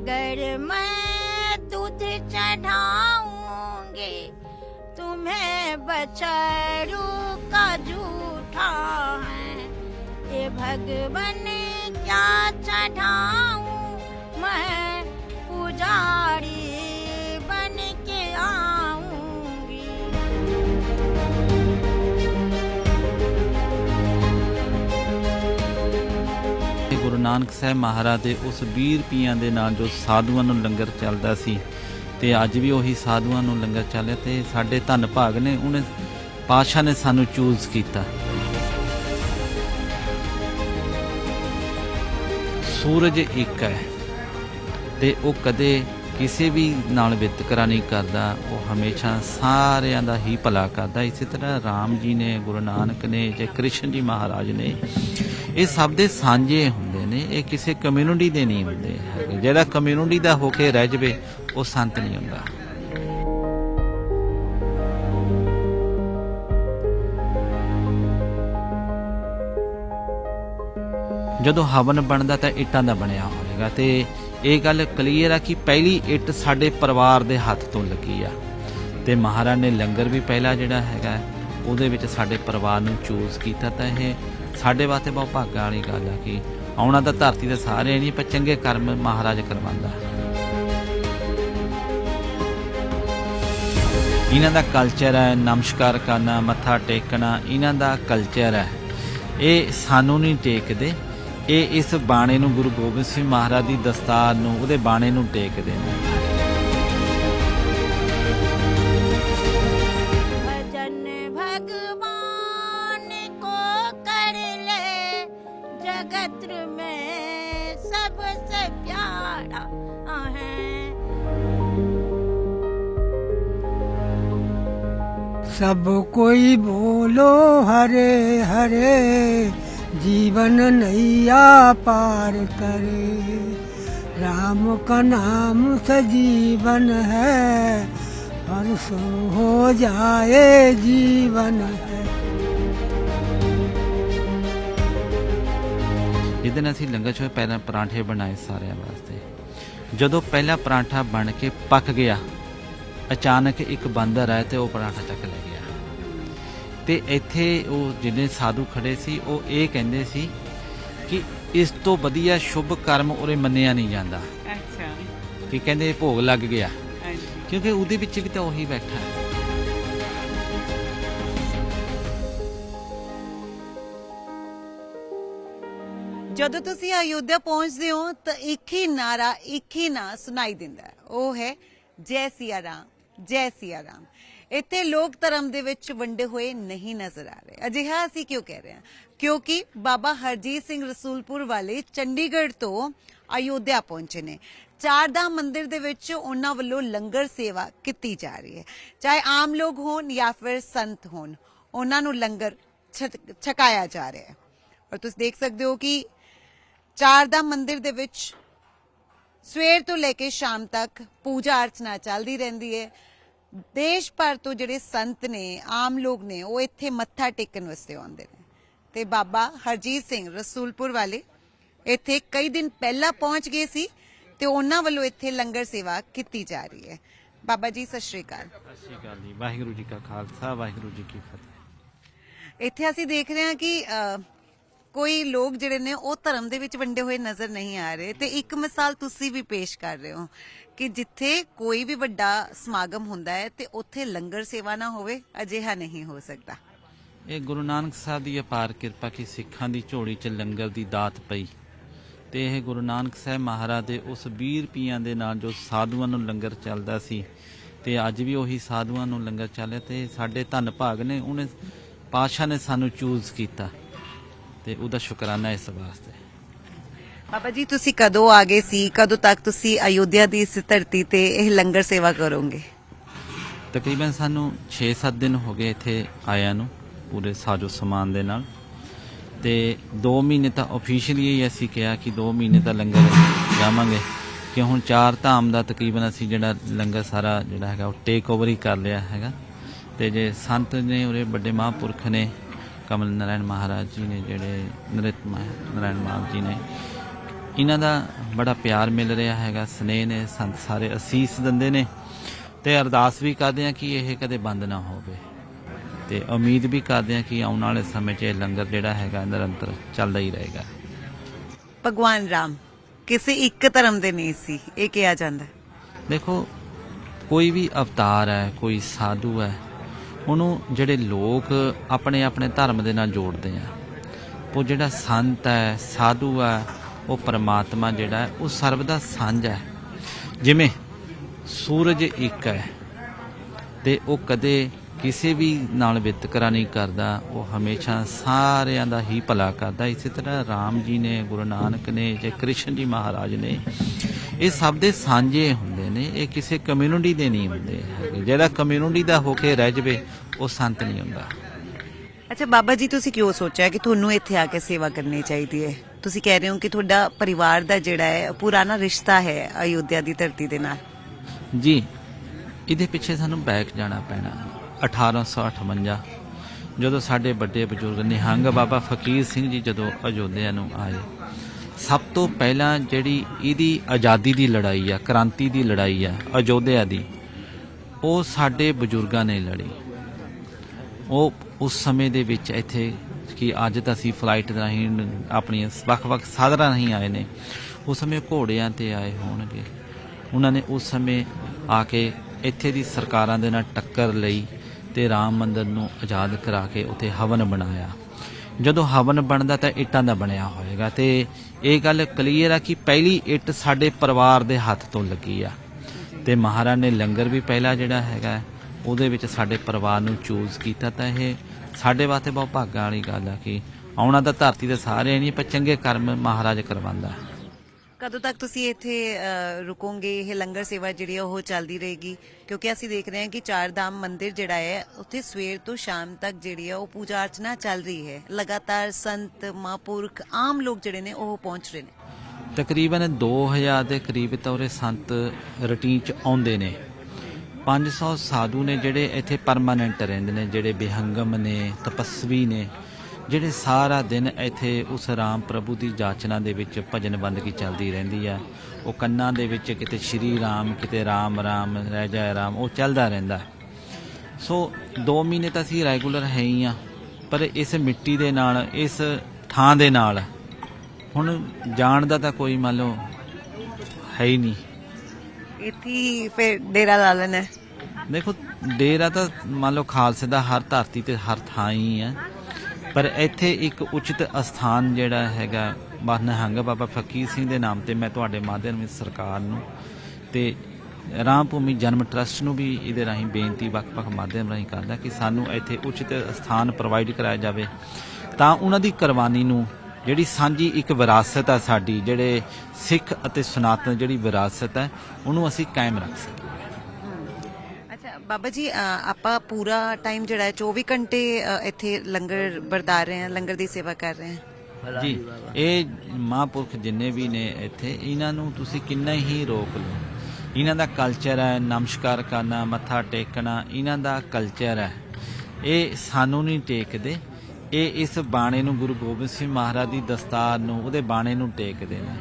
अगर मैं दूध चढ़ाऊँगी तुम्हें बछड़ू का झूठा है। ये भगवन क्या चढ़ाऊं ਨਾਨਕ ਸਾਹਿਬ ਮਹਾਰਾਜ ਦੇ ਉਸ 20 ਰੁਪਈਆਂ ਦੇ ਨਾਲ ਜੋ ਸਾਧੂਆਂ ਨੂੰ ਲੰਗਰ ਚੱਲਦਾ ਸੀ ਤੇ ਅੱਜ ਵੀ ਉਹੀ ਸਾਧੂਆਂ ਨੂੰ ਲੰਗਰ ਚੱਲਿਆ ਤੇ ਸਾਡੇ ਧੰਨ ਭਾਗ ਨੇ, ਉਹਨੇ ਪਾਤਸ਼ਾਹ ਨੇ ਸਾਨੂੰ ਚੂਜ਼ ਕੀਤਾ। ਸੂਰਜ ਇੱਕ ਹੈ ਤੇ ਉਹ ਕਦੇ ਕਿਸੇ ਵੀ ਨਾਲ ਵਿਤਕਰਾ ਨਹੀਂ ਕਰਦਾ, ਉਹ ਹਮੇਸ਼ਾ ਸਾਰਿਆਂ ਦਾ ਹੀ ਭਲਾ ਕਰਦਾ ਇਸੇ ਤਰ੍ਹਾਂ ਰਾਮ ਜੀ ਨੇ, ਗੁਰੂ ਨਾਨਕ ਨੇ ਜਾਂ ਕ੍ਰਿਸ਼ਨ ਜੀ ਮਹਾਰਾਜ ਨੇ, ਇਹ ਸਭ ਦੇ ਸਾਂਝੇ ਹੁੰਦੇ ਨੇ, ਇਹ ਕਿਸੇ ਕਮਿਊਨਿਟੀ ਦੇ ਨਹੀਂ ਹੁੰਦੇ ਹੈਗੇ। ਜਿਹੜਾ ਕਮਿਊਨਿਟੀ ਦਾ ਹੋ ਕੇ ਰਹਿ ਜਵੇ, ਉਹ ਸੰਤ ਨਹੀਂ ਹੁੰਦਾ ਜਦੋਂ ਹਵਨ ਬਣਦਾ ਤਾਂ ਇੱਟਾਂ ਦਾ ਬਣਿਆ ਹੋਵੇਗਾ ਤੇ ਇਹ ਗੱਲ ਕਲੀਅਰ ਆ ਕਿ ਪਹਿਲੀ ਇੱਟ ਸਾਡੇ ਪਰਿਵਾਰ ਦੇ ਹੱਥ ਤੋਂ ਲੱਗੀ ਆ। ਤੇ ਮਹਾਰਾਜ ਨੇ ਲੰਗਰ ਵੀ ਪਹਿਲਾ ਜਿਹੜਾ ਹੈਗਾ, ਉਹਦੇ ਵਿੱਚ ਸਾਡੇ ਪਰਿਵਾਰ ਨੂੰ ਚੂਜ਼ ਕੀਤਾ ਤਾਂ ਇਹ ਸਾਡੇ ਵਾਸਤੇ ਬਹੁਤ ਭਾਗਾਂ ਵਾਲੀ ਗੱਲ ਆ ਕਿ ਆਉਣਾ ਤਾਂ ਧਰਤੀ ਤੇ ਸਾਰੇ ਨਹੀਂ, ਪਰ ਚੰਗੇ ਕਰਮ ਮਹਾਰਾਜ ਕਰਵਾਉਂਦਾ। ਇਹਨਾਂ ਦਾ ਕਲਚਰ ਹੈ ਨਮਸਕਾਰ ਕਰਨਾ, ਮੱਥਾ ਟੇਕਣਾ, ਇਹਨਾਂ ਦਾ ਕਲਚਰ ਹੈ ਇਹ ਸਾਨੂੰ ਨਹੀਂ ਟੇਕਦੇ ਇਹ ਇਸ ਬਾਣੇ ਨੂੰ ਗੁਰੂ ਗੋਬਿੰਦ ਸਿੰਘ ਮਹਾਰਾਜ ਦੀ ਦਸਤਾਰ ਨੂੰ ਉਹਦੇ ਬਾਣੇ ਨੂੰ ਟੇਕਦੇ ਨੇ। ਭਜਨ ਭਗਵਾਨ ਕੋ ਕਰ ਲੈ ਸਭ ਸੇ ਸਭ ਕੋਈ ਬੋਲੋ ਹਰੇ ਹਰੇ जीवन नैया पार करे राम का नाम सजीवन है हर सो हो जाए जीवन है ਜਿਹਦੇ ਅਸੀਂ ਲੰਗਰ ਚੋਂ ਪਹਿਲਾਂ ਪਰਾਂਠੇ ਬਣਾਏ ਸਾਰਿਆਂ ਵਾਸਤੇ ਜਦੋਂ ਪਹਿਲਾ ਪਰਾਂਠਾ ਬਣ ਕੇ ਪੱਕ ਗਿਆ ਅਚਾਨਕ ਇੱਕ ਬਾਂਦਰ ਆਇਆ ਤੇ ਉਹ ਪਰਾਂਠਾ ਚੱਕ ਲੈ ਗਿਆ ਤੇ ਇੱਥੇ ਉਹ ਜਿਹੜੇ ਸਾਧੂ ਖੜੇ ਸੀ ਉਹ ਇਹ ਕਹਿੰਦੇ ਸੀ ਕਿ ਇਸ ਤੋਂ ਵਧੀਆ ਸ਼ੁਭ ਕਰਮ ਉਰੇ ਮੰਨਿਆ ਨਹੀਂ ਜਾਂਦਾ। ਅੱਛਾ। ਕਿ ਕਹਿੰਦੇ ਭੋਗ ਲੱਗ ਗਿਆ। ਹਾਂਜੀ। ਕਿਉਂਕਿ ਉਹਦੇ ਵਿੱਚ ਵੀ ਤਾਂ ਉਹੀ ਬੈਠਾ। ਹੈ ਜਦੋਂ ਤੁਸੀਂ ਅਯੁੱਧਿਆ ਪਹੁੰਚਦੇ ਹੋ ਤਾਂ ਇੱਕ ਹੀ ਨਾਰਾ ਇੱਕ ਹੀ ਨਾਂ ਸੁਣਾਈ ਦਿੰਦਾ। ਉਹ ਹੈ ਜੈ ਸਿਆ ਰਾਮ ਜੈ ਸਿਆ ਰਾਮ। ਇੱਥੇ ਲੋਕ ਧਰਮ ਦੇ ਵਿੱਚ ਵੰਡੇ ਹੋਏ ਨਹੀਂ ਨਜ਼ਰ ਆ ਰਹੇ। ਅਜਿਹਾ ਅਸੀਂ ਕਿਉਂ ਕਹਿ ਰਹੇ ਹਾਂ? ਕਿਉਂਕਿ ਬਾਬਾ ਹਰਜੀਤ ਸਿੰਘ ਰਸੂਲਪੁਰ ਵਾਲੇ ਚੰਡੀਗੜ੍ਹ ਤੋਂ ਅਯੁੱਧਿਆ ਪਹੁੰਚੇ ਨੇ। ਚਾਰਧਾਮ ਮੰਦਿਰ ਦੇ ਵਿੱਚ ਉਹਨਾਂ ਵੱਲੋਂ ਲੰਗਰ ਸੇਵਾ ਕੀਤੀ ਜਾ ਰਹੀ ਹੈ। ਚਾਹੇ ਆਮ ਲੋਕ ਹੋਣ ਜਾਂ ਫਿਰ ਸੰਤ ਹੋਣ, ਉਹਨਾਂ ਨੂੰ ਲੰਗਰ ਛਕ- ਛਕਾਇਆ ਜਾ ਰਿਹਾ ਹੈ। ਔਰ ਤੁਸੀਂ ਦੇਖ ਸਕਦੇ ਹੋ ਕਿ ਚਾਰਧਾਮ ਮੰਦਿਰ ਦੇ ਵਿੱਚ ਸਵੇਰ ਤੋਂ ਲੈ ਕੇ ਸ਼ਾਮ ਤੱਕ ਪੂਜਾ ਅਰਚਨਾ ਚੱਲਦੀ ਰਹਿੰਦੀ ਹੈ। ਦੇਸ਼ ਭਰ ਤੋਂ ਜਿਹੜੇ ਸੰਤ ਨੇ ਆਮ ਲੋਕ ਨੇ ਉਹ ਇੱਥੇ ਮੱਥਾ ਟੇਕਣ ਵਾਸਤੇ ਆਉਂਦੇ ਨੇ। ਤੇ ਬਾਬਾ ਹਰਜੀਤ ਸਿੰਘ ਰਸੂਲਪੁਰ ਵਾਲੇ ਇੱਥੇ ਕਈ ਦਿਨ ਪਹਿਲਾਂ ਪਹੁੰਚ ਗਏ ਸੀ ਤੇ ਉਹਨਾਂ ਵੱਲੋਂ ਇੱਥੇ ਲੰਗਰ ਸੇਵਾ ਕੀਤੀ ਜਾ ਰਹੀ ਹੈ। ਬਾਬਾ ਜੀ ਸਤਿ ਸ਼੍ਰੀ ਅਕਾਲ। ਸਤਿ ਸ਼੍ਰੀ ਅਕਾਲ ਜੀ। ਵਾਹਿਗੁਰੂ ਜੀ ਕਾ ਖਾਲਸਾ ਵਾਹਿਗੁਰੂ ਜੀ ਕੀ ਫਤਿਹ। ਇੱਥੇ ਅਸੀਂ ਦੇਖ ਰਹੇ ਹਾਂ ਕਿ ਕੋਈ ਲੋਕ ਜਿਹੜੇ ਨੇ ਉਹ ਧਰਮ ਦੇ ਵਿੱਚ ਵੰਡੇ ਹੋਏ ਨਜ਼ਰ ਨਹੀਂ ਆ ਰਹੇ। ਤੇ ਇੱਕ ਮਿਸਾਲ ਤੁਸੀਂ ਵੀ ਪੇਸ਼ ਕਰ ਰਹੇ ਹੋ। ਕਿ ਜਿੱਥੇ ਕੋਈ ਵੀ ਵੱਡਾ ਸਮਾਗਮ ਹੁੰਦਾ ਹੈ ਤੇ ਉੱਥੇ ਲੰਗਰ ਸੇਵਾ ਨਾ ਹੋਵੇ, ਅਜਿਹਾ ਨਹੀਂ ਹੋ ਸਕਦਾ। ਇਹ ਗੁਰੂ ਨਾਨਕ ਸਾਹਿਬ ਦੀ ਅਪਾਰ ਕਿਰਪਾ ਕਿ ਸਿੱਖਾਂ ਦੀ ਝੋਲੀ 'ਚ ਲੰਗਰ ਦੀ ਦਾਤ ਪਈ। ਤੇ ਇਹ ਗੁਰੂ ਨਾਨਕ ਸਾਹਿਬ ਮਹਾਰਾਜ ਦੇ ਉਸ 20 ਰੁਪਈਆਂ ਦੇ ਨਾਲ ਜੋ ਸਾਧੂਆਂ ਨੂੰ ਲੰਗਰ ਚੱਲਦਾ ਸੀ, ਤੇ ਅੱਜ ਵੀ ਉਹੀ ਸਾਧੂਆਂ ਨੂੰ ਲੰਗਰ ਚੱਲਿਆ ਤੇ ਸਾਡੇ ਧੰਨ ਭਾਗ ਨੇ, ਉਹਨੇ ਪਾਤਸ਼ਾਹ ਨੇ ਸਾਨੂੰ ਚੂਜ਼ ਕੀਤਾ। ਤੇ ਉਹਦਾ ਸ਼ੁਕਰਾਨਾ ਇਸ ਵਾਸਤੇ। ਬਾਬਾ ਜੀ, ਤੁਸੀਂ ਕਦੋਂ ਆ ਗਏ ਸੀ? ਕਦੋਂ ਤੱਕ ਤੁਸੀਂ ਅਯੋਧਿਆ ਦੀ ਇਸ ਧਰਤੀ ਤੇ ਇਹ ਲੰਗਰ ਸੇਵਾ ਕਰੋਗੇ? ਤਕਰੀਬਨ ਸਾਨੂੰ 6-7 ਦਿਨ ਹੋ ਗਏ ਇੱਥੇ ਆਇਆਂ ਨੂੰ, ਪੂਰੇ ਸਾਜੋ ਸਮਾਨ ਦੇ ਨਾਲ। ਤੇ 2 ਮਹੀਨੇ ਤਾਂ ਅਫੀਸ਼ੀਅਲੀ ਹੀ ਅਸੀਂ ਕਿਹਾ ਕਿ 2 ਮਹੀਨੇ ਤਾਂ ਲੰਗਰ ਜਾਵਾਂਗੇ। ਕਿ ਹੁਣ ਚਾਰ ਧਾਮ ਦਾ ਤਕਰੀਬਨ ਅਸੀਂ ਜਿਹੜਾ ਲੰਗਰ ਸਾਰਾ ਜਿਹੜਾ ਹੈਗਾ ਉਹ ਟੇਕ ਓਵਰ ਹੀ ਕਰ ਲਿਆ ਹੈਗਾ। ਤੇ ਜੇ ਸੰਤ ਨੇ, ਉਰੇ ਵੱਡੇ ਮਹਾਂਪੁਰਖ ਨੇ, ਕਮਲ ਨਾਰਾਇਣ ਮਹਾਰਾਜ ਜੀ ਨੇ, ਜਿਹੜੇ ਨਰਿਤ ਨਾਰਾਇਣ ਮਾਨ ਜੀ ਨੇ ਇਹਨਾਂ ਦਾ ਬੜਾ ਪਿਆਰ ਮਿਲ ਰਿਹਾ ਹੈਗਾ ਸਨੇਹ ਨੇ ਸੰਤ ਸਾਰੇ ਅਸੀਸ ਦਿੰਦੇ ਨੇ ਤੇ ਅਰਦਾਸ ਵੀ ਕਰਦੇ ਆ ਕਿ ਇਹ ਕਦੇ ਬੰਦ ਨਾ ਹੋਵੇ ਤੇ ਉਮੀਦ ਵੀ ਕਰਦੇ ਆ ਕਿ ਆਉਣ ਵਾਲੇ ਸਮੇਂ 'ਚ ਇਹ ਲੰਗਰ ਜਿਹੜਾ ਹੈਗਾ ਨਿਰੰਤਰ ਚੱਲਦਾ ਹੀ ਰਹੇਗਾ ਭਗਵਾਨ ਰਾਮ ਕਿਸੇ ਇੱਕ ਧਰਮ ਦੇ ਨਹੀਂ ਸੀ ਇਹ ਕਿਹਾ ਜਾਂਦਾ। ਦੇਖੋ ਕੋਈ ਵੀ ਅਵਤਾਰ ਹੈ ਕੋਈ ਸਾਧੂ ਹੈ ਉਹਨੂੰ ਜਿਹੜੇ ਲੋਕ ਆਪਣੇ ਆਪਣੇ ਧਰਮ ਦੇ ਨਾਲ ਜੋੜਦੇ ਆ ਉਹ ਜਿਹੜਾ ਸੰਤ ਹੈ ਸਾਧੂ ਹੈ ਉਹ ਪਰਮਾਤਮਾ ਜਿਹੜਾ ਉਹ ਸਰਬ ਦਾ ਸਾਂਝਾ ਹੈ। ਜਿਵੇਂ ਸੂਰਜ ਇੱਕ ਹੈ ਤੇ ਉਹ ਕਦੇ ਕਿਸੇ ਵੀ ਨਾਲ ਵਿਤਕਰਾ ਨਹੀਂ ਕਰਦਾ, ਉਹ ਹਮੇਸ਼ਾ ਸਾਰਿਆਂ ਦਾ ਹੀ ਭਲਾ ਕਰਦਾ। ਇਸੇ ਤਰ੍ਹਾਂ ਰਾਮ ਜੀ ਨੇ, ਗੁਰੂ ਨਾਨਕ ਨੇ ਜਾਂ ਕ੍ਰਿਸ਼ਨ ਜੀ ਮਹਾਰਾਜ ਨੇ, ਇਹ ਸਭ ਦੇ ਸਾਂਝੇ ਹੁੰਦੇ ਨੇ, ਇਹ ਕਿਸੇ ਕਮਿਊਨਿਟੀ ਦੇ ਨਹੀਂ ਹੁੰਦੇ ਹੈਗੇ। ਜਿਹੜਾ ਕਮਿਊਨਿਟੀ ਦਾ ਹੋ ਕੇ ਰਹਿ ਜਵੇ, ਉਹ ਸੰਤ ਨਹੀਂ ਹੁੰਦਾ। ਅੱਛਾ, ਬਾਬਾ ਜੀ, ਤੁਸੀਂ ਕਿਉਂ ਸੋਚਿਆ ਕਿ ਤੁਹਾਨੂੰ ਇੱਥੇ ਆ ਕੇ ਸੇਵਾ ਕਰਨੀ ਚਾਹੀਦੀ ਹੈ? ਤੁਸੀਂ ਕਹਿ ਰਹੇ ਹੋ ਕਿ ਤੁਹਾਡਾ ਪਰਿਵਾਰ ਦਾ ਜਿਹੜਾ ਹੈ, ਪੁਰਾਣਾ ਰਿਸ਼ਤਾ ਹੈ ਅਯੁੱਧਿਆ ਦੀ ਧਰਤੀ ਦੇ ਨਾਲ? ਜੀ, ਇਹਦੇ ਪਿੱਛੇ ਸਾਨੂੰ ਬੈਕ ਜਾਣਾ ਪੈਣਾ। 1858 ਜਦੋਂ ਸਾਡੇ ਵੱਡੇ ਬਜ਼ੁਰਗ ਨਿਹੰਗ ਬਾਬਾ ਫਕੀਰ ਸਿੰਘ ਜੀ ਜਦੋਂ ਅਯੋਧਿਆ ਨੂੰ ਆਏ, ਸਭ ਤੋਂ ਪਹਿਲਾਂ ਜਿਹੜੀ ਇਹਦੀ ਆਜ਼ਾਦੀ ਦੀ ਲੜਾਈ ਆ, ਕ੍ਰਾਂਤੀ ਦੀ ਲੜਾਈ ਆ, ਅਯੋਧਿਆ ਦੀ, ਉਹ ਸਾਡੇ ਬਜ਼ੁਰਗਾਂ ਨੇ ਲੜੀ। ਉਹ ਉਸ ਸਮੇਂ ਦੇ ਵਿੱਚ ਇੱਥੇ ਕਿ ਅੱਜ ਤਾਂ ਅਸੀਂ ਫਲਾਈਟ ਰਾਹੀਂ ਆਪਣੀਆਂ ਵੱਖ-ਵੱਖ ਸਾਧਨਾਂ ਰਾਹੀਂ ਆਏ ਨੇ। ਉਸ ਸਮੇਂ ਘੋੜਿਆਂ ਤੇ ਆਏ ਹੋਣਗੇ। ਉਹਨਾਂ ਨੇ ਉਸ ਸਮੇਂ ਆ ਕੇ ਇੱਥੇ ਦੀ ਸਰਕਾਰਾਂ ਦੇ ਨਾਲ ਟੱਕਰ ਲਈ ਤੇ ਰਾਮ ਮੰਦਰ ਨੂੰ ਆਜ਼ਾਦ ਕਰਾ ਕੇ ਉੱਥੇ ਹਵਨ ਬਣਾਇਆ। ਜਦੋਂ ਹਵਨ ਬਣਦਾ ਤਾਂ ਇੱਟਾਂ ਦਾ ਬਣਿਆ ਹੋਏਗਾ ਤੇ ਇਹ ਗੱਲ ਕਲੀਅਰ ਆ ਕਿ ਪਹਿਲੀ ਇੱਟ ਸਾਡੇ ਪਰਿਵਾਰ ਦੇ ਹੱਥ ਤੋਂ ਲੱਗੀ ਆ। ਤੇ ਮਹਾਰਾਜ ਨੇ ਲੰਗਰ ਵੀ ਪਹਿਲਾ ਜਿਹੜਾ ਹੈਗਾ, ਉਹਦੇ ਵਿੱਚ ਸਾਡੇ ਪਰਿਵਾਰ ਨੂੰ ਚੂਜ਼ ਕੀਤਾ ਤਾਂ ਇਹ ਸਾਡੇ ਵਾਸਤੇ ਬਹੁਤ ਭਾਗਾਂ ਵਾਲੀ ਗੱਲ ਆ ਕਿ ਆਉਣਾ ਤਾਂ ਧਰਤੀ ਤੇ ਸਾਰੇ ਨਹੀਂ ਪਰ ਚੰਗੇ ਕਰਮ ਮਹਾਰਾਜ ਕਰਵਾਉਂਦਾ। ਕਦੋਂ ਤੱਕ ਤੁਸੀਂ ਇੱਥੇ ਰੁਕੋਗੇ? ਇਹ ਲੰਗਰ ਸੇਵਾ ਜਿਹੜੀ ਉਹ ਚੱਲਦੀ ਰਹੇਗੀ? ਕਿਉਂਕਿ ਅਸੀਂ ਦੇਖ ਰਹੇ ਹਾਂ ਕਿ ਚਾਰ ਧਾਮ ਮੰਦਿਰ ਜਿਹੜਾ ਹੈ ਉੱਥੇ ਸਵੇਰ ਤੋਂ ਸ਼ਾਮ ਤੱਕ ਜਿਹੜੀ ਹੈ ਉਹ ਪੂਜਾ ਅਰਚਨਾ ਚੱਲ ਰਹੀ ਹੈ। ਲਗਾਤਾਰ ਸੰਤ ਮਹਾਂਪੁਰਖ ਆਮ ਲੋਕ ਜਿਹੜੇ ਨੇ ਉਹ ਪਹੁੰਚ ਰਹੇ ਨੇ। ਤਕਰੀਬਨ 2000 ਦੇ ਕਰੀਬ ਤਾਂ ਉਰੇ ਸੰਤ ਰੂਟੀਨ ਚ ਆਉਂਦੇ ਨੇ। 500 ਸਾਧੂ ਨੇ ਜਿਹੜੇ ਇੱਥੇ ਪਰਮਾਨੈਂਟ ਰਹਿੰਦੇ ਨੇ, ਜਿਹੜੇ ਬਿਹੰਗਮ ਨੇ, ਤਪਸਵੀ ਨੇ, ਜਿਹੜੇ ਸਾਰਾ ਦਿਨ ਇੱਥੇ ਉਸ ਰਾਮ ਪ੍ਰਭੂ ਦੀ ਜਾਚਨਾ ਦੇ ਵਿੱਚ ਭਜਨ ਬੰਦਗੀ ਚੱਲਦੀ ਰਹਿੰਦੀ ਆ। ਉਹ ਕੰਨਾਂ ਦੇ ਵਿੱਚ ਕਿਤੇ ਸ਼੍ਰੀ ਰਾਮ, ਕਿਤੇ ਰਾਮ ਰਾਮ, ਰਹਿ ਜਾਏ ਰਾਮ, ਉਹ ਚੱਲਦਾ ਰਹਿੰਦਾ। ਸੋ 2 ਮਹੀਨੇ ਤਾਂ ਅਸੀਂ ਰੈਗੂਲਰ ਹੈ ਹੀ ਆ, ਪਰ ਇਸ ਮਿੱਟੀ ਦੇ ਨਾਲ, ਇਸ ਥਾਂ ਦੇ ਨਾਲ, ਹੁਣ ਜਾਣ ਦਾ ਤਾਂ ਕੋਈ ਮੰਨ ਲਓ ਹੈ ਹੀ ਨਹੀਂ। ਇੱਥੇ ਹੀ ਫਿਰ ਡੇਰਾ ਲਾ ਲੈਣਾ ਹੈ। ਦੇਖੋ, ਡੇਰਾ ਤਾਂ ਮੰਨ ਲਓ ਖਾਲਸੇ ਦਾ ਹਰ ਧਰਤੀ ਤੇ ਹਰ ਥਾਂ ਹੀ ਹੈ ਪਰ ਇੱਥੇ ਇੱਕ ਉਚਿਤ ਅਸਥਾਨ ਜਿਹੜਾ ਹੈਗਾ ਨਿਹੰਗ ਬਾਬਾ ਫਕੀਰ ਸਿੰਘ ਦੇ ਨਾਮ ਤੇ ਮੈਂ ਤੁਹਾਡੇ ਮਾਧਿਅਮ ਵਿੱਚ ਸਰਕਾਰ ਨੂੰ ਤੇ ਰਾਮ ਭੂਮੀ ਜਨਮ ਟਰਸਟ ਨੂੰ ਵੀ ਇਹਦੇ ਰਾਹੀਂ ਬੇਨਤੀ, ਵੱਖ-ਵੱਖ ਮਾਧਿਅਮ ਰਾਹੀਂ ਕਰਦਾ ਕਿ ਸਾਨੂੰ ਇੱਥੇ ਉਚਿਤ ਸਥਾਨ ਪ੍ਰੋਵਾਈਡ ਕਰਾਇਆ ਜਾਵੇ ਤਾਂ ਉਹਨਾਂ ਦੀ ਕੁਰਬਾਨੀ ਨੂੰ ਜਿਹੜੀ ਸਾਂਝੀ ਇੱਕ ਵਿਰਾਸਤ ਹੈ ਸਾਡੀ ਜਿਹੜੇ ਸਿੱਖ ਅਤੇ ਸਨਾਤਨ ਜਿਹੜੀ ਵਿਰਾਸਤ ਹੈ ਉਹਨੂੰ ਅਸੀਂ ਕਾਇਮ ਰੱਖ ਸਕੀਏ। ਅੱਛਾ ਬਾਬਾ ਜੀ ਅ, ਆਪਾਂ ਪੂਰਾ ਟਾਈਮ ਜਿਹੜਾ ਹੈ 24 ਘੰਟੇ ਅ, ਇੱਥੇ ਲੰਗਰ ਵਰਤਾ ਰਹੇ ਹਾਂ ਲੰਗਰ ਦੀ ਸੇਵਾ ਕਰ ਰਹੇ ਹਾਂ। ਜੀ ਇਹ ਮਹਾਂਪੁਰਖ ਜਿੰਨੇ ਵੀ ਨੇ ਇੱਥੇ ਇਹਨਾਂ ਨੂੰ ਤੁਸੀਂ ਕਿੰਨਾ ਹੀ ਰੋਕ ਲਓ। ਇਹਨਾਂ ਦਾ ਕਲਚਰ ਹੈ ਨਮਸਕਾਰ ਕਰਨਾ ਮੱਥਾ ਟੇਕਣਾ ਇਹਨਾਂ ਦਾ ਕਲਚਰ ਹੈ। ਇਹ ਸਾਨੂੰ ਨਹੀਂ ਟੇਕਦੇ। ਇਹ ਇਸ ਬਾਣੇ ਨੂੰ ਗੁਰੂ ਗੋਬਿੰਦ ਸਿੰਘ ਮਹਾਰਾਜ ਦੀ ਦਸਤਾਰ ਨੂੰ, ਉਹਦੇ ਬਾਣੇ ਨੂੰ ਟੇਕਦੇ ਨੇ।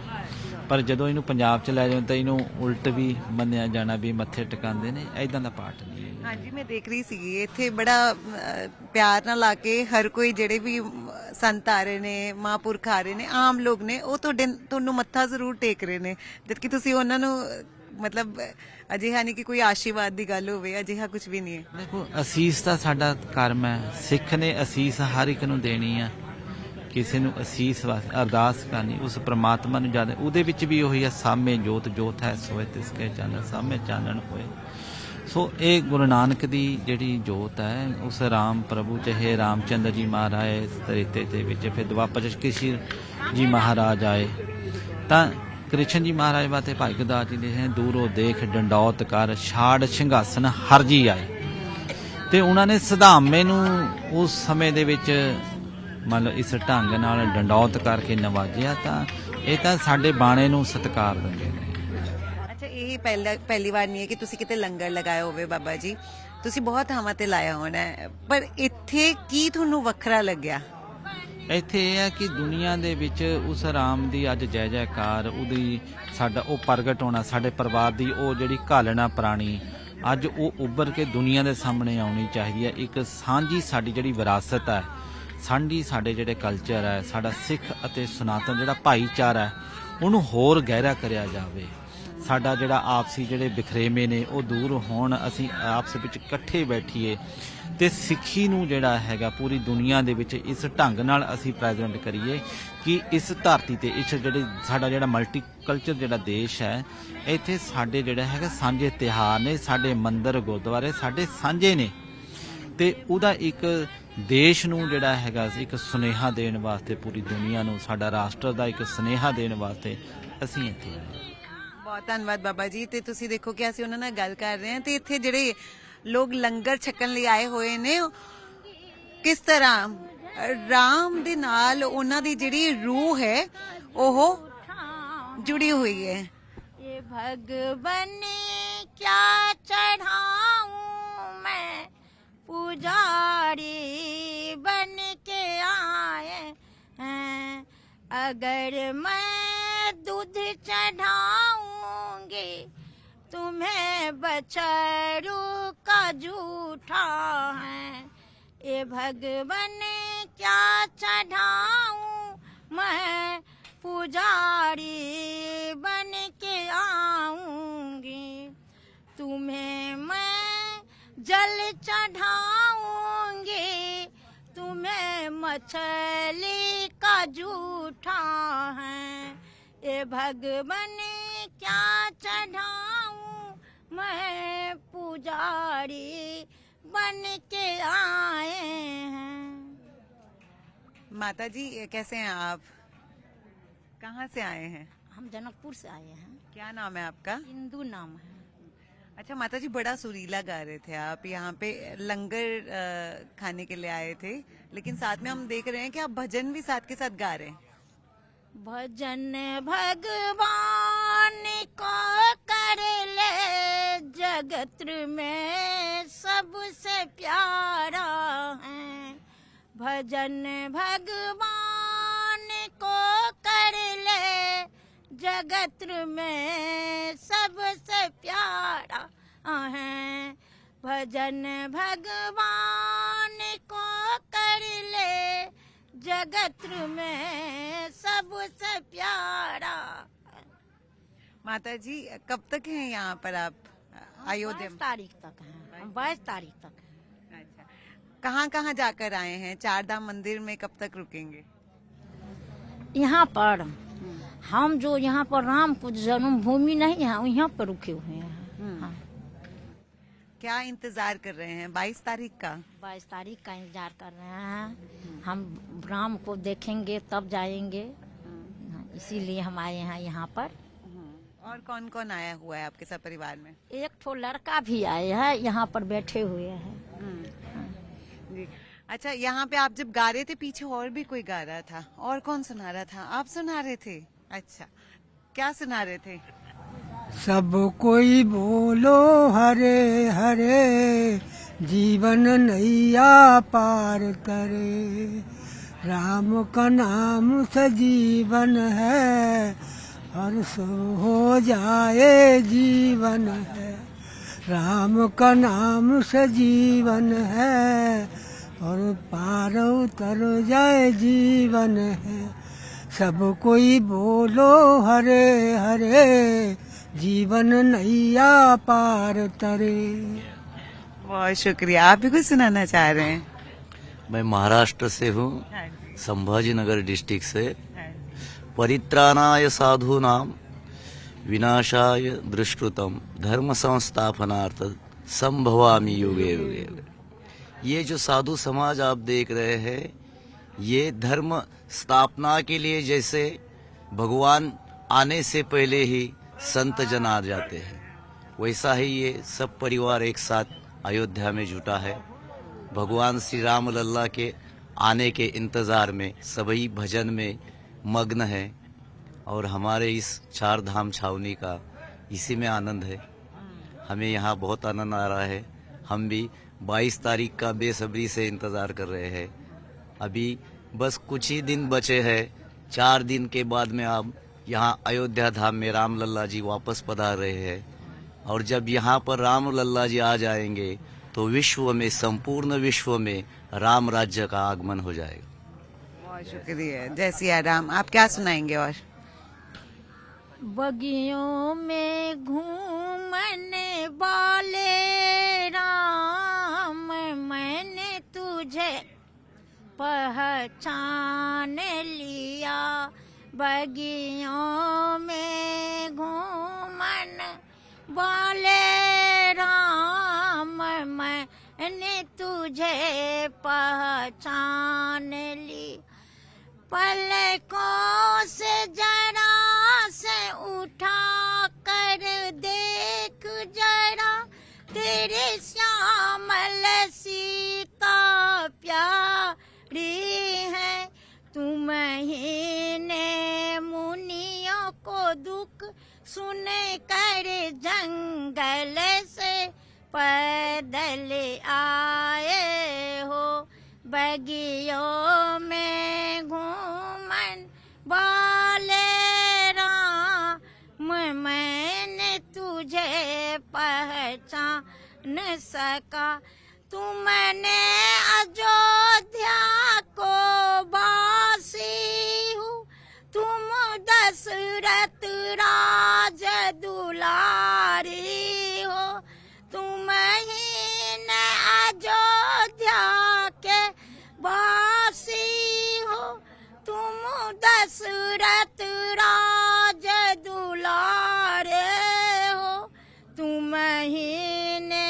ਪਰ ਜਦੋਂ ਇਹਨੂੰ ਪੰਜਾਬ ਚ ਲੈ ਜਾਓ ਤਾਂ ਇਹਨੂੰ ਉਲਟ ਵੀ ਮੰਨਿਆ ਜਾਣਾ, ਵੀ ਮੱਥੇ ਟਿਕਾਉਂਦੇ ਨੇ। ਐਦਾਂ ਦਾ ਪਾਠ ਨਹੀਂ ਹੈ। ਹਾਂਜੀ, ਮੈਂ ਦੇਖ ਰਹੀ ਸੀਗੀ। ਇੱਥੇ ਬੜਾ ਪਿਆਰ ਨਾਲ ਆ ਕੇ ਹਰ ਕੋਈ ਜਿਹੜੇ ਵੀ ਸੰਤ ਆ ਰਹੇ ਨੇ, ਮਹਾਂਪੁਰਖ ਆ ਰਹੇ ਨੇ, ਆਮ ਲੋਕ ਨੇ, ਉਹ ਤੁਹਾਡੇ, ਤੁਹਾਨੂੰ ਮੱਥਾ ਜ਼ਰੂਰ ਟੇਕ ਰਹੇ ਨੇ। ਜਦਕਿ ਤੁਸੀਂ ਉਹਨਾਂ ਨੂੰ ਮਤਲਬ, ਅਜਿਹਾ ਨਹੀਂ ਕਿ ਕੋਈ ਆਸ਼ੀਰਵਾਦ ਦੀ ਗੱਲ ਹੋਵੇ, ਅਜਿਹਾ ਕੁਝ ਵੀ ਨਹੀਂ ਹੈ। ਦੇਖੋ, ਅਸੀਸ ਤਾਂ ਸਾਡਾ ਕਰਮ ਹੈ। ਸਿੱਖ ਨੇ ਅਸੀਸ ਹਰ ਇੱਕ ਨੂੰ ਦੇਣੀ ਆ। ਕਿਸੇ ਨੂੰ ਅਸੀਸ ਅਰਦਾਸ ਕਰਨੀ, ਉਸ ਪ੍ਰਮਾਤਮਾ ਨੂੰ ਜਦ ਉਹਦੇ ਵਿੱਚ ਵੀ ਉਹੀ ਹੈ ਸਾਮੇ ਜੋਤ ਜੋਤ ਹੈ ਸੋਏ ਤਿਸਕੇ ਚਾਨਣ ਸਾਮੇ ਚਾਨਣ ਹੋਏ। ਸੋ ਇਹ ਗੁਰੂ ਨਾਨਕ ਦੀ ਜਿਹੜੀ ਜੋਤ ਹੈ, ਉਸ ਰਾਮ ਪ੍ਰਭੂ ਚਾਹੇ ਰਾਮਚੰਦਰ ਜੀ ਮਹਾਰਾਜ, ਇਸ ਤਰੀਤੇ ਦੇ ਵਿੱਚ ਫਿਰ ਦੁਆਪਰ ਕ੍ਰਿਸ਼ਨ ਜੀ ਮਹਾਰਾਜ ਆਏ। ਤਾਂ ਕ੍ਰਿਸ਼ਨ ਜੀ ਮਹਾਰਾਜ ਬਾਤੇ ਭਾਈ ਗੁਰਦਾਸ ਜੀ ਲਿਖੇ ਦੂਰੋਂ ਦੇਖ, ਡੰਡੌਤ ਕਰ, ਛਾੜ, ਸਿੰਘਾਸਨ ਹਰ ਆਏ। ਤੇ ਉਹਨਾਂ ਨੇ ਸਿਧਾਮੇ ਨੂੰ ਉਸ ਸਮੇਂ ਦੇ ਵਿੱਚ ਮੰਨ ਲਓ ਇਸ ਢੰਗ ਨਾਲ ਡੰਡੌਤ ਕਰਕੇ ਨਵਾਜਿਆ ਤਾਂ ਇਹ ਤਾਂ ਸਾਡੇ ਬਾਣੇ ਨੂੰ ਸਤਿਕਾਰ ਦਿੰਦੇ ਨੇ। ਅੱਛਾ, ਇਹ ਪਹਿਲਾ ਪਹਿਲੀ ਵਾਰ ਨਹੀਂ ਹੈ ਕਿ ਤੁਸੀਂ ਕਿਤੇ ਲੰਗਰ ਲਗਾਇਆ ਹੋਵੇ ਬਾਬਾ ਜੀ। ਤੁਸੀਂ ਬਹੁਤ ਥਾਵਾਂ ਤੇ ਲਾਇਆ ਹੋਣਾ ਪਰ ਇੱਥੇ ਕੀ ਤੁਹਾਨੂੰ ਵੱਖਰਾ ਲੱਗਿਆ? ਇੱਥੇ ਇਹ ਹੈ ਕਿ ਦੁਨੀਆ ਦੇ ਵਿੱਚ ਉਸ ਰਾਮ ਦੀ ਅੱਜ ਜੈ ਜੈਕਾਰ, ਉਹਦੀ ਸਾਡਾ, ਉਹ ਪ੍ਰਗਟ ਹੋਣਾ, ਸਾਡੇ ਪਰਿਵਾਰ ਦੀ ਉਹ ਜਿਹੜੀ ਘਾਲਣਾ ਪ੍ਰਾਣੀ, ਅੱਜ ਉਹ ਉੱਭਰ ਕੇ ਦੁਨੀਆ ਦੇ ਸਾਹਮਣੇ ਆਉਣੀ ਚਾਹੀਦੀ ਹੈ। ਇੱਕ ਸਾਂਝੀ ਸਾਡੀ ਜਿਹੜੀ ਵਿਰਾਸਤ ਹੈ, ਸਾਂਝੀ ਸਾਡੇ ਜਿਹੜੇ ਕਲਚਰ ਹੈ, ਸਾਡਾ ਸਿੱਖ ਅਤੇ ਸਨਾਤਨ ਜਿਹੜਾ ਭਾਈਚਾਰਾ ਹੈ, ਉਹਨੂੰ ਹੋਰ ਗਹਿਰਾ ਕਰਿਆ ਜਾਵੇ। ਸਾਡਾ ਜਿਹੜਾ ਆਪਸੀ ਜਿਹੜੇ ਵਿਖਰੇਵੇਂ ਨੇ, ਉਹ ਦੂਰ ਹੋਣ, ਅਸੀਂ ਆਪਸ ਵਿੱਚ ਇਕੱਠੇ ਬੈਠੀਏ। ਤੇ ਸਿੱਖੀ ਨੂੰ ਜਿਹੜਾ ਹੈਗਾ, ਪੂਰੀ ਦੁਨੀਆ ਦੇ ਵਿੱਚ ਇਸ ਢੰਗ ਨਾਲ ਅਸੀਂ ਪ੍ਰੈਜ਼ੈਂਟ ਕਰੀਏ ਕਿ ਇਸ ਧਰਤੀ ਤੇ, ਇਸ ਜਿਹੜੇ ਸਾਡਾ ਜਿਹੜਾ ਮਲਟੀ ਕਲਚਰ ਜਿਹੜਾ ਦੇਸ਼ ਹੈ, ਇੱਥੇ ਸਾਡੇ ਜਿਹੜਾ ਹੈਗਾ ਸਾਂਝੇ ਤਿਉਹਾਰ ਨੇ, ਸਾਡੇ ਮੰਦਰ, ਗੁਰਦੁਆਰੇ ਸਾਡੇ ਸਾਂਝੇ ਨੇ। ਤੇ ਉਹਦਾ ਇੱਕ ਦੇਸ਼ ਨੂੰ ਜਿਹੜਾ ਹੈਗਾ, ਇੱਕ ਸੁਨੇਹਾ ਦੇਣ ਵਾਸਤੇ, ਪੂਰੀ ਦੁਨੀਆ ਨੂੰ, ਸਾਡਾ ਰਾਸ਼ਟਰ ਦਾ ਇੱਕ ਸੁਨੇਹਾ ਦੇਣ ਵਾਸਤੇ ਅਸੀਂ ਇੱਥੇ ਆਏ ਬਹੁਤ ਧੰਨਵਾਦ ਬਾਬਾ ਜੀ ਤੇ ਤੁਸੀਂ ਦੇਖੋ ਕਿ ਅਸੀਂ ਉਹਨਾਂ ਨਾਲ ਗੱਲ ਕਰ ਰਹੇ ਹਾਂ ਤੇ ਇੱਥੇ ਜਿਹੜੇ ਲੋਕ ਲੰਗਰ ਛਕਣ ਲਈ ਆਏ ਹੋਏ ਨੇ ਉਹ ਕਿਸ ਤਰ੍ਹਾਂ ਰਾਮ ਦੇ ਨਾਲ ਉਹਨਾਂ ਦੀ ਜਿਹੜੀ ਰੂਹ ਹੈ ਉਹ ਜੁੜੀ ਹੋਈ ਹੈ ये भगवन क्या चढ़ाऊं मैं पुजारी बन के आए हैं अगर मैं दूध चढ़ाऊँगी तुम्हें बछरू का झूठा है। ये भगवन, क्या चढ़ाऊं मैं? पुजारी बन के आऊँगी। तुम्हें मैं जल चढ़ाऊँगी। तुम्हें मछली का जूठा है। ये भगवन क्या चढ़ाऊं मैं पुजारी बन के आए हैं? माता जी कैसे हैं आप? कहाँ से आए हैं? हम जनकपुर से आए हैं। क्या नाम है आपका? हिंदू नाम है। अच्छा माता जी बड़ा सुरीला गा रहे थे आप। यहाँ पे लंगर अ, खाने के लिए आए थे। लेकिन साथ में हम देख रहे हैं कि आप भजन भी साथ के साथ गा रहे हैं। भजन भगवान। को कर ले जगत में सबसे प्यारा है। भजन भगवान को कर ले जगत में सबसे प्यारा है। भजन भगवान को कर ले जगत में सबसे प्यारा माता जी कब तक हैं यहाँ पर आप अयोध्या तारीख तक है। बाईस तारीख। तक है। अच्छा। कहाँ कहाँ जाकर आए हैं? चार धाम मंदिर में कब तक रुकेंगे? यहाँ पर हम जो यहाँ पर राम को जन्मभूमि नहीं है यहाँ पर रुके हुए हैं। हाँ। क्या इंतज़ार कर रहे हैं? बाईस तारीख का? बाईस तारीख का इंतज़ार कर रहे हैं। हम राम को देखेंगे तब जाएँगे। हाँ, इसीलिए हम आए हैं यहाँ पर। और कौन कौन आया हुआ है आपके साथ परिवार में? एक ठो लड़का भी आए है यहाँ पर बैठे हुए हैं। जी। अच्छा यहाँ पे आप जब गा रहे थे पीछे और भी कोई गा रहा था? और कौन सुना रहा था? आप सुना रहे थे? अच्छा। क्या सुना रहे थे? सब कोई बोलो हरे हरे जीवन नैया पार करे। राम का नाम सजीवन है हर्ष हो जाए जीवन है। राम का नाम से जीवन है और पार उतर जाए जीवन है। सब कोई बोलो हरे हरे जीवन नैया पार तरे। बहुत शुक्रिया। आप भी कुछ सुनाना चाह रहे हैं? मैं महाराष्ट्र से हूँ। संभाजी नगर डिस्ट्रिक्ट से। परित्राणाय साधूनाम विनाशाय दुष्कृतम धर्म संस्थापनार्थ संभवामी युगे युगे। ये जो साधु समाज आप देख रहे हैं, ये धर्म स्थापना के लिए जैसे भगवान आने से पहले ही संत जन आ जाते हैं, वैसा ही ये सब परिवार एक साथ अयोध्या में जुटा है। भगवान श्री राम लल्ला के आने के इंतज़ार में, सभी भजन में मग्न है और हमारे इस चार धाम छावनी का इसी में आनंद है। हमें यहाँ बहुत आनंद आ रहा है। हम भी 22 तारीख का बेसब्री से इंतज़ार कर रहे हैं। अभी बस कुछ ही दिन बचे हैं। चार दिन के बाद में आप यहाँ अयोध्या धाम में राम लल्ला जी वापस पधार रहे हैं। और जब यहाँ पर राम लल्ला जी आ जाएँगे तो विश्व में, संपूर्ण विश्व में राम राज्य का आगमन हो जाएगा। बहुत शुक्रिया। जय सिया राम आप क्या सुनाएँगे और? बगियों में घूमने वाले राम, मैंने तुझे पहचान लिया। बगियों में घूमन वाले राम, मैंने तुझे पहचान ली पलकों से जरा से उठा कर देख जरा, तेरे श्यामल सीता प्यारी है। तुम ही ने मुनियों को दुख सुन कर जंगल से पैदल आए हो, बगियों में घूमन पहचान सका। तुमने अयोध्या को बासी हूँ। तुम दशरथ राज दुलारी हो। तुम ही न अयोध्या के बासी हो। तुम दशरथ राज दुलारे तुम ही ने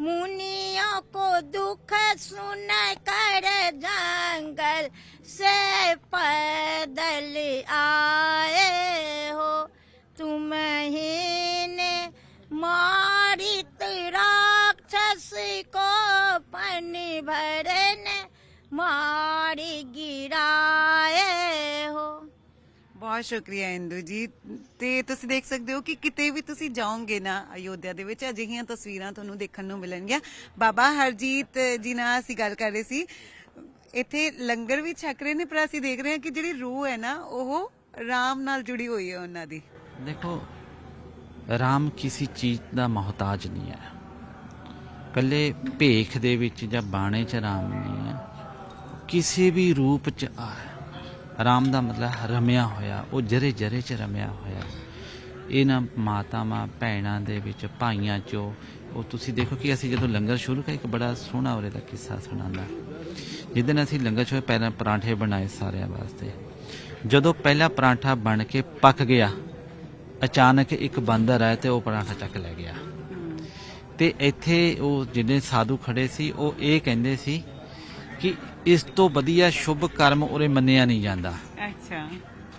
मुनियों को दुख सुन कर जंगल से पैदल आए हो। तुम ही ने मारित राक्षस को पानी भरने मारी ਬਹੁਤ ਸ਼ੁਕਰੀਆ ਇੰਦੂ ਜੀ। ਤੇ ਤੁਸੀਂ ਦੇਖ ਸਕਦੇ ਹੋ ਕਿ ਕਿਤੇ ਵੀ ਤੁਸੀਂ ਜਾਓਗੇ ਨਾ ਅਯੋਧਿਆ ਦੇ ਵਿੱਚ, ਅਜਿਹੀਆਂ ਤਸਵੀਰਾਂ ਤੁਹਾਨੂੰ ਦੇਖਣ ਨੂੰ ਮਿਲਣਗੀਆਂ। ਬਾਬਾ ਹਰਜੀਤ ਜੀ ਨਾਲ ਅਸੀਂ ਗੱਲ ਕਰ ਰਹੇ ਸੀ। ਇੱਥੇ ਲੰਗਰ ਵੀ ਛਕ ਰਹੇ ਨੇ, ਪਰ ਅਸੀਂ ਦੇਖ ਰਹੇ ਹਾਂ ਕਿ ਜਿਹੜੀ ਰੂਹ ਹੈ ਨਾ, ਉਹ ਰਾਮ ਨਾਲ ਜੁੜੀ ਹੋਈ ਹੈ ਉਹਨਾਂ ਦੀ। ਦੇਖੋ ਰਾਮ ਕਿਸੇ ਚੀਜ਼ ਦਾ ਮੁਹਤਾਜ ਨਹੀਂ ਹੈ। ਕੱਲੇ ਭੇਖ ਦੇ ਵਿੱਚ ਜਾਂ ਬਾਣੇ ਚ ਰਾਮ ਨਹੀਂ ਹੈ। ਕਿਸੇ ਵੀ ਰੂਪ ਚ ਆ ਰਾਮ ਦਾ ਮਤਲਬ ਰਮਿਆ ਹੋਇਆ, ਉਹ ਜਰੇ ਜਰੇ ਚ ਰਮਿਆ ਹੋਇਆ। ਇਹਨਾਂ ਮਾਤਾਵਾਂ, ਭੈਣਾਂ ਦੇ ਵਿੱਚ, ਭਾਈਆਂ ਚੋਂ, ਉਹ ਤੁਸੀਂ ਦੇਖੋ ਕਿ ਅਸੀਂ ਜਦੋਂ ਲੰਗਰ ਸ਼ੁਰੂ ਕਰ ਇੱਕ ਬੜਾ ਸੋਹਣਾ ਉਹਦੇ ਦਾ ਕਿੱਸਾ ਸੁਣਾਉਂਦਾ। ਜਿੱਦਣ ਅਸੀਂ ਲੰਗਰ ਸ਼ੁਰੂ ਪਹਿਲਾਂ ਪਰਾਂਠੇ ਬਣਾਏ ਸਾਰਿਆਂ ਵਾਸਤੇ। ਜਦੋਂ ਪਹਿਲਾ ਪਰਾਂਠਾ ਬਣ ਕੇ ਪੱਕ ਗਿਆ, ਅਚਾਨਕ ਇੱਕ ਬਾਂਦਰ ਆਇਆ ਤੇ ਉਹ ਪਰਾਂਠਾ ਚੱਕ ਲੈ ਗਿਆ। ਤੇ ਇੱਥੇ ਉਹ ਜਿਹੜੇ ਸਾਧੂ ਖੜੇ ਸੀ, ਉਹ ਇਹ ਕਹਿੰਦੇ ਸੀ ਕਿ ਇਸ ਤੋਂ ਵਧੀਆ ਸ਼ੁਭ ਕਰਮ ਉਰੇ ਮੰਨਿਆ ਨਹੀਂ ਜਾਂਦਾ। ਅੱਛਾ।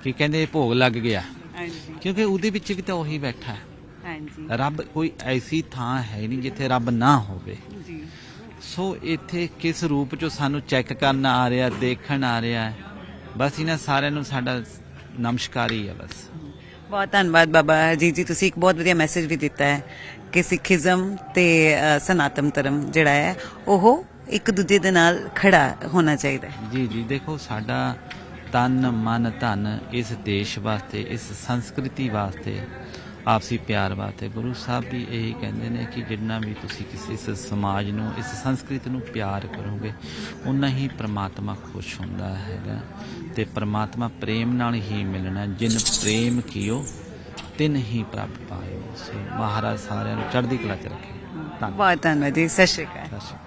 ਕਿ ਕਹਿੰਦੇ ਭੋਗ ਲੱਗ ਗਿਆ। ਹਾਂਜੀ। ਕਿਉਂਕਿ ਉਹਦੇ ਵਿੱਚ ਵੀ ਤਾਂ ਉਹੀ ਬੈਠਾ ਹੈ। ਹਾਂਜੀ। ਰੱਬ ਕੋਈ ਐਸੀ ਥਾਂ ਹੈ ਨਹੀਂ ਜਿੱਥੇ ਰੱਬ ਨਾ ਹੋਵੇ। ਜੀ। ਸੋ ਇੱਥੇ ਕਿਸ ਰੂਪ ਚ ਸਾਨੂੰ ਚੈੱਕ ਕਰਨ ਆ ਰਿਹਾ ਦੇਖਣ ਆ ਰਿਹਾ ਹੈ। ਬਸ ਇਹਨਾਂ ਸਾਰਿਆਂ ਨੂੰ ਸਾਡਾ ਨਮਸਕਾਰ ਹੀ ਹੈ ਬਸ। ਬਹੁਤ ਧੰਨਵਾਦ ਬਾਬਾ ਜੀ ਜੀ ਤੁਸੀਂ ਇੱਕ ਬਹੁਤ ਵਧੀਆ ਮੈਸੇਜ ਵੀ ਦਿੱਤਾ ਹੈ ਕਿ ਸਿੱਖੀਜ਼ਮ ਤੇ ਸਨਾਤਨ ਧਰਮ ਜਿਹੜਾ ਹੈ ਉਹ ਇੱਕ ਦੂਜੇ ਦੇ ਨਾਲ ਖੜਾ ਹੋਣਾ ਚਾਹੀਦਾ ਹੈ। ਜੀ ਜੀ ਦੇਖੋ ਸਾਡਾ ਤਨ ਮਨ ਧਨ ਇਸ ਦੇਸ਼ ਵਾਸਤੇ ਇਸ ਸੰਸਕ੍ਰਿਤੀ ਵਾਸਤੇ ਆਪਸੀ ਪਿਆਰ ਵਾਸਤੇ ਗੁਰੂ ਸਾਹਿਬ ਵੀ ਇਹੀ ਕਹਿੰਦੇ ਨੇ ਕਿ ਜਿੰਨਾ ਵੀ ਤੁਸੀਂ ਕਿਸੇ ਇਸ ਸਮਾਜ ਨੂੰ ਇਸ ਸੰਸਕ੍ਰਿਤੀ ਨੂੰ ਪਿਆਰ ਕਰੋਗੇ ਉਨਾ ਹੀ ਪ੍ਰਮਾਤਮਾ ਖੁਸ਼ ਹੁੰਦਾ ਹੈਗਾ। ਤੇ ਪ੍ਰਮਾਤਮਾ ਪ੍ਰੇਮ ਨਾਲ ਹੀ ਮਿਲਣਾ ਜਿਨ ਪ੍ਰੇਮ ਕੀਓ ਤਿਨ ਹੀ ਪ੍ਰਭ ਪਾਇਓ। ਸੋ ਮਹਾਰਾਜ ਸਾਰਿਆਂ ਨੂੰ ਚੜ੍ਹਦੀ ਕਲਾ ਚ ਰੱਖੇ। ਧੰਨਵਾਦ। ਬਹੁਤ ਧੰਨਵਾਦ ਜੀ ਸਤਿ ਸ਼੍ਰੀ ਅਕਾਲ। ਸਤਿ ਸ਼੍ਰੀ ਅਕਾਲ।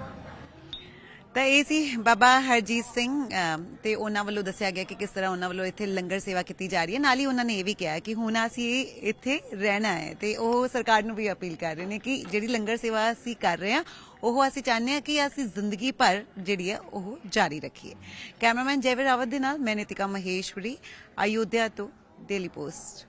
ਤਾਂ ਇਹ ਸੀ ਬਾਬਾ ਹਰਜੀਤ ਸਿੰਘ ਅਮ, ਤੇ ਉਹਨਾਂ ਵੱਲੋਂ ਦੱਸਿਆ ਗਿਆ ਕਿ ਕਿਸ ਤਰ੍ਹਾਂ ਉਹਨਾਂ ਵੱਲੋਂ ਇੱਥੇ ਲੰਗਰ ਸੇਵਾ ਕੀਤੀ ਜਾ ਰਹੀ ਹੈ। ਨਾਲ ਹੀ ਉਹਨਾਂ ਨੇ ਇਹ ਵੀ ਕਿਹਾ ਕਿ ਹੁਣ ਅਸੀਂ ਇੱਥੇ ਰਹਿਣਾ ਹੈ ਤੇ ਉਹ ਸਰਕਾਰ ਨੂੰ ਵੀ ਅਪੀਲ ਕਰ ਰਹੇ ਨੇ ਕਿ ਜਿਹੜੀ ਲੰਗਰ ਸੇਵਾ ਅਸੀਂ ਕਰ ਰਹੇ ਹਾਂ ਉਹ ਅਸੀਂ ਚਾਹੁੰਦੇ ਹਾਂ ਕਿ ਅਸੀਂ ਜ਼ਿੰਦਗੀ ਭਰ ਜਿਹੜੀ ਹੈ ਉਹ ਜਾਰੀ ਰੱਖੀਏ। ਕੈਮਰਾਮੈਨ ਜੈਵਰ ਰਾਵਤ ਦੇ ਨਾਲ ਮੈਂ ਨਿਤਿਕਾ ਮਹੇਸ਼ਵਰੀ ਅਯੋਧਿਆ ਤੋਂ ਡੇਲੀ ਪੋਸਟ।